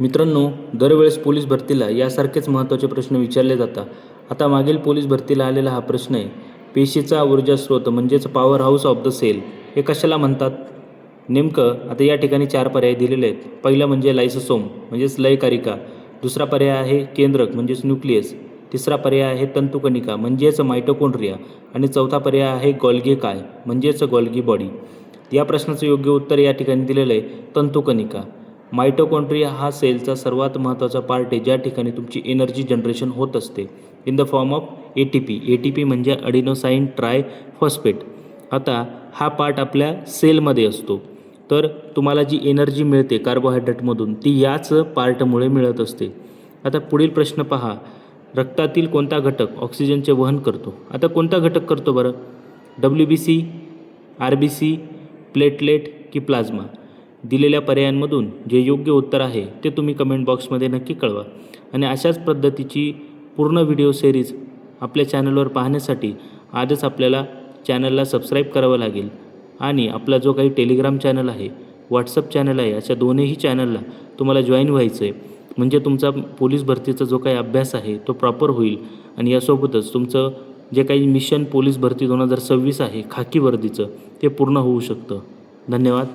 मित्रांनो दरवेळेस पोलीस भरतीला यासारखेच महत्त्वाचे प्रश्न विचारले जातात. आता मागील पोलीस भरतीला आलेला हा प्रश्न आहे. पेशीचा ऊर्जा स्रोत म्हणजेच power house of the cell हे कशाला म्हणतात? नेमकं आता या ठिकाणी चार पर्याय दिलेले आहेत. पहिलं म्हणजे लायसोसोम म्हणजेच लयकारिका दुसरा पर्याय आहे केंद्रक म्हणजेच न्यूक्लियस तिसरा पर्याय आहे तंतुकणिका म्हणजेच मायटोकॉन्ड्रिया आणि चौथा पर्याय आहे गॉल्गी काय म्हणजेच गॉल्गी बॉडी या प्रश्नाचं योग्य उत्तर या ठिकाणी दिलेलं आहे तंतुकणिका. मायटोकॉन्ड्रिया हा सेलचा सर्वात महत्त्वाचा पार्ट आहे ज्या ठिकाणी तुमची एनर्जी जनरेशन होत असते. In the form of A T P A T P म्हणजे अडिनोसाईन ट्राय फॉस्फेट आता हा पार्ट आपल्या सेलमध्ये असतो. तर तुम्हाला जी एनर्जी मिळते कार्बोहायड्रेटमधून ती याच पार्टमुळे मिळत असते. आता पुढील प्रश्न पहा. रक्तातील कोणता घटक ऑक्सिजनचे वहन करतो? आता कोणता घटक करतो बरं? W B C R B C platelet की प्लाझ्मा दिलेल्या पर्यायांमधून जे योग्य उत्तर आहे ते तुम्ही कमेंट बॉक्समध्ये नक्की कळवा. आणि अशाच पद्धतीची पूर्ण व्हिडिओ सिरीज आपल्या चॅनलवर पाहण्यासाठी आजच आपल्याला चॅनलला सबस्क्राईब करावं लागेल. आणि आपला जो काही टेलिग्राम चॅनल आहे व्हॉट्सअप चॅनल आहे अशा दोन्ही चॅनलला तुम्हाला जॉईन व्हायचं आहे म्हणजे तुमचा पोलीस भरतीचा जो काही अभ्यास आहे तो प्रॉपर होईल. आणि यासोबतच तुमचं जे काही मिशन पोलीस भरती दोन हजार सव्वीस आहे खाकी वर्दीचं ते पूर्ण होऊ शकतं. धन्यवाद.